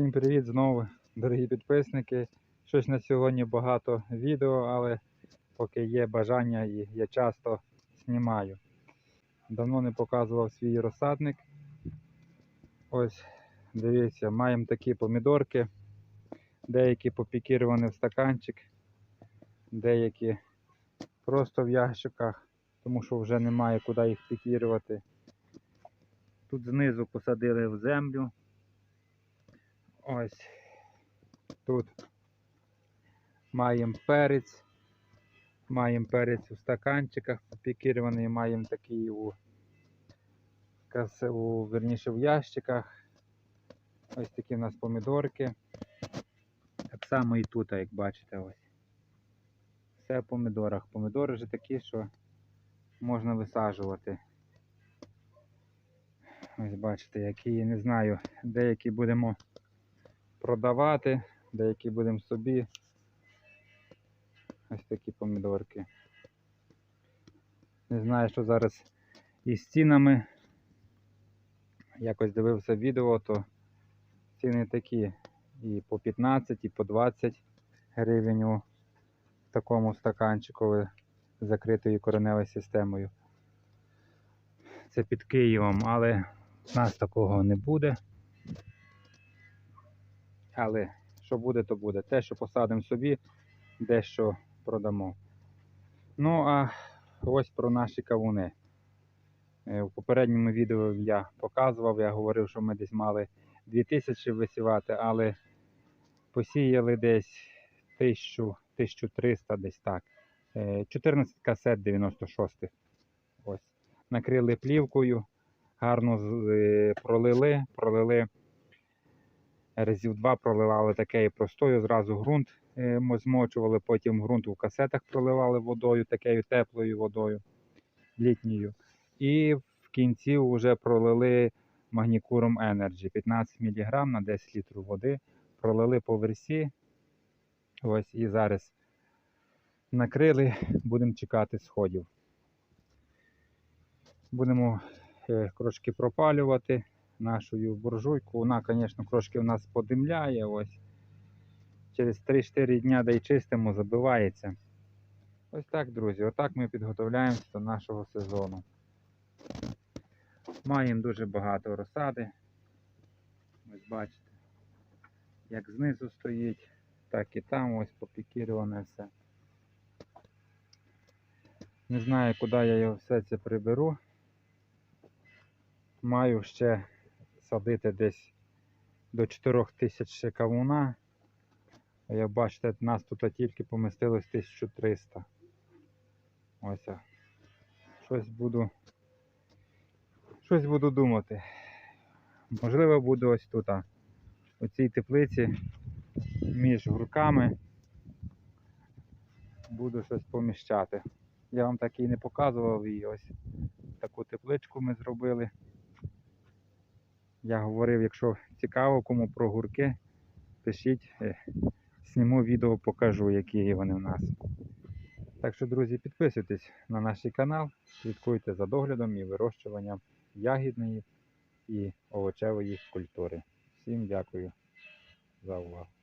Всім привіт знову, дорогі підписники. Щось на сьогодні багато відео, але поки є бажання і я часто знімаю. Давно не показував свій розсадник. Ось, дивіться, маємо такі помідорки. Деякі попікіровані в стаканчик, деякі просто в ящиках, тому що вже немає куди їх пікірувати. Тут знизу посадили в землю. Ось тут маємо перець. Маємо перець у стаканчиках попікірований, маємо такий у, у верніше в ящиках. Ось такі в нас помідорки. Так само і тут, як бачите, ось. Все в помідорах. Помідори вже такі, що можна висаджувати. Ось бачите, які, не знаю, деякі будемо продавати, деякі будемо собі. Ось такі помідорки. Не знаю, що зараз із цінами. Якось дивився відео, то ціни такі і по 15, і по 20 гривень у такому стаканчику закритою кореневою системою. Це під Києвом, але в нас такого не буде. Але що буде, то буде. Те, що посадимо собі, дещо продамо. Ну, а ось про наші кавуни. Е, У попередньому відео я показував, я говорив, що ми десь мали 2000 висівати, але посіяли десь 1000, 1300 десь так. Е, 14 касет 96. Ось. Накрили плівкою, гарно е, пролили, пролили разів два проливали такою простою, зразу ґрунт е, ми змочували, потім ґрунт у касетах проливали водою, такою теплою водою, літньою. І в кінці вже пролили магнікуром Energy 15 мг на 10 літрів води. Пролили по версі. Ось і зараз накрили, будемо чекати сходів. Будемо е, трошки пропалювати нашу буржуйку. Вона, звісно, трошки в нас подимляє. Ось. Через 3-4 дня, де й чистимо, забивається. Ось так, друзі. Отак ми підготовляємося до нашого сезону. Маємо дуже багато розсади. Ось бачите, як знизу стоїть, так і там ось попікіроване все. Не знаю, куди я його все це приберу. Маю ще садити десь до 4 тисяч кавуна. Як бачите, нас тут тільки помістилось 1300. Ось. Щось буду. Щось буду думати. Можливо, буду ось тут, у цій теплиці між гурками. Буду щось поміщати. Я вам так і не показував її. Ось таку тепличку ми зробили. Я говорив, якщо цікаво кому про гурки, пишіть, сніму відео, покажу, які вони в нас. Так що, друзі, підписуйтесь на наш канал, слідкуйте за доглядом і вирощуванням ягідної і овочевої культури. Всім дякую за увагу.